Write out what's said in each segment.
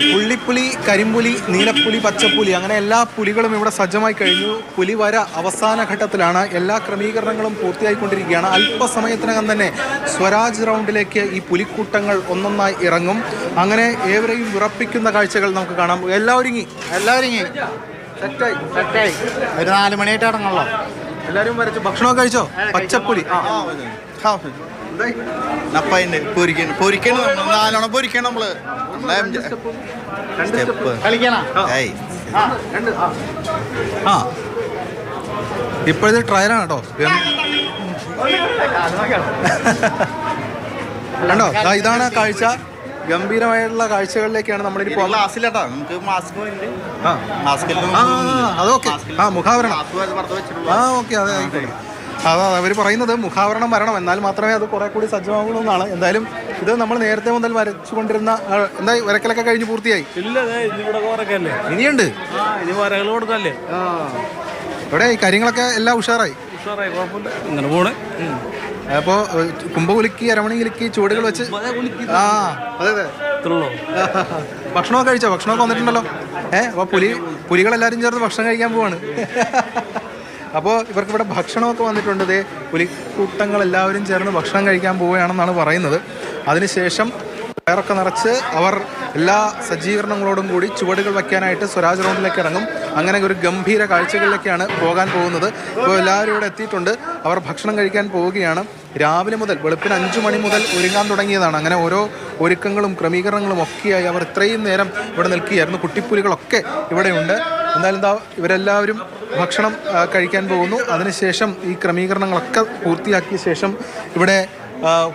പുള്ളിപ്പുലി കരിമ്പുലി നീലപ്പുലി പച്ചപ്പുലി അങ്ങനെ എല്ലാ പുലികളും ഇവിടെ സജ്ജമായി കഴിഞ്ഞു. പുലി വര അവസാന ഘട്ടത്തിലാണ് എല്ലാ ക്രമീകരണങ്ങളും പൂർത്തിയായിക്കൊണ്ടിരിക്കുകയാണ്. അല്പസമയത്തിനകം തന്നെ സ്വരാജ് റൗണ്ടിലേക്ക് ഈ പുലിക്കൂട്ടങ്ങൾ ഒന്നൊന്നായി ഇറങ്ങും. അങ്ങനെ ഏവരെയും വിറപ്പിക്കുന്ന കാഴ്ചകൾ നമുക്ക് കാണാം. എല്ലാവരും എല്ലാവരും സെറ്റായി. സെറ്റായി. ഒരു നാല് മണിയായിട്ട് ഇറങ്ങണല്ലോ. എല്ലാവരും വരച്ചു. ഭക്ഷണമൊക്കെ കഴിച്ചോ? പച്ചപ്പുലി. ആ. എന്തായി? നപ്പതിന്റെ പൊരിക്കണം പൊരിക്കണം നമ്മൾ. നാലോണം പൊരിക്കണം സ്റ്റെപ്പ്. ഏയ്. ആ, ഇപ്പോഴത്തെ ട്രയലാണ് കേട്ടോ. കണ്ടോ? ഇതാണ് കാഴ്ച. ഗംഭീരമായിട്ടുള്ള കാഴ്ചകളിലേക്കാണ് നമ്മളിനി ഗ്ലാസ്സിലട്ടാ നമുക്ക് മാസ്ക് ആ, അതൊക്കെ. ആ മുഖാവരണം. ആ ഓക്കെ അതെ ആയിക്കോട്ടെ. അതാ അവർ പറയുന്നത് മുഖാവരണം വരണം. എന്നാൽ മാത്രമേ അത് കുറെ കൂടി സജ്ജമാകുള്ളൂ എന്നാണ്. എന്തായാലും ഇത് നമ്മൾ നേരത്തെ മുതൽ വരച്ചുകൊണ്ടിരുന്ന കൊണ്ടിരുന്ന എന്തായി? വരക്കലൊക്കെ കഴിഞ്ഞ് പൂർത്തിയായി. ഇല്ല ഇനിയുണ്ട്. ഇവിടെ ഈ കാര്യങ്ങളൊക്കെ എല്ലാം ഉഷാറായി. ഇങ്ങനെ പോണ്. അപ്പോൾ കുമ്പ കുലുക്കി അരമണി കുലുക്കി ചുവടുകൾ വെച്ച് ആ അതെ അതെ. ഭക്ഷണമൊക്കെ കഴിച്ചോ? ഭക്ഷണമൊക്കെ വന്നിട്ടുണ്ടല്ലോ. ഏഹ് അപ്പൊ പുലി പുലികളെല്ലാരും ചേർന്ന് ഭക്ഷണം കഴിക്കാൻ പോവാണ്. അപ്പോൾ ഇവർക്ക് ഇവിടെ ഭക്ഷണമൊക്കെ വന്നിട്ടുണ്ട്. ഇതേ പുലിക്കൂട്ടങ്ങൾ എല്ലാവരും ചേർന്ന് ഭക്ഷണം കഴിക്കാൻ പോവുകയാണെന്നാണ് പറയുന്നത്. അതിനുശേഷം വയറൊക്കെ നിറച്ച് അവർ എല്ലാ സജ്ജീകരണങ്ങളോടും കൂടി ചുവടുകൾ വയ്ക്കാനായിട്ട് സ്വരാജ് റൗണ്ടിലേക്ക് ഇറങ്ങും. അങ്ങനെ ഒരു ഗംഭീര കാഴ്ചകളിലേക്കാണ് പോകാൻ പോകുന്നത്. ഇപ്പോൾ എല്ലാവരും ഇവിടെ എത്തിയിട്ടുണ്ട്. അവർ ഭക്ഷണം കഴിക്കാൻ പോവുകയാണ്. രാവിലെ മുതൽ വെളുപ്പിന് അഞ്ചു മണി മുതൽ ഒരുങ്ങാൻ തുടങ്ങിയതാണ്. അങ്ങനെ ഓരോ ഒരുക്കങ്ങളും ക്രമീകരണങ്ങളും ഒക്കെയായി അവർ ഇത്രയും നേരം ഇവിടെ നിൽക്കുകയായിരുന്നു. കുട്ടിപ്പുലികളൊക്കെ ഇവിടെയുണ്ട്. എന്തായാലും എന്താ ഇവരെല്ലാവരും ഭക്ഷണം കഴിക്കാൻ പോകുന്നു. അതിനുശേഷം ഈ ക്രമീകരണങ്ങളൊക്കെ പൂർത്തിയാക്കിയ ശേഷം ഇവിടെ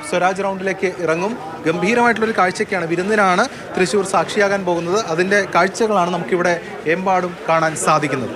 സ്വരാജ് റൗണ്ടിലേക്ക് ഇറങ്ങും. ഗംഭീരമായിട്ടുള്ളൊരു കാഴ്ചയ്ക്കാണ് വിരുന്നിനാണ് തൃശ്ശൂർ സാക്ഷിയാകാൻ പോകുന്നത്. അതിന്റെ കാഴ്ചകളാണ് നമുക്കിവിടെ എമ്പാടും കാണാൻ സാധിക്കുന്നത്.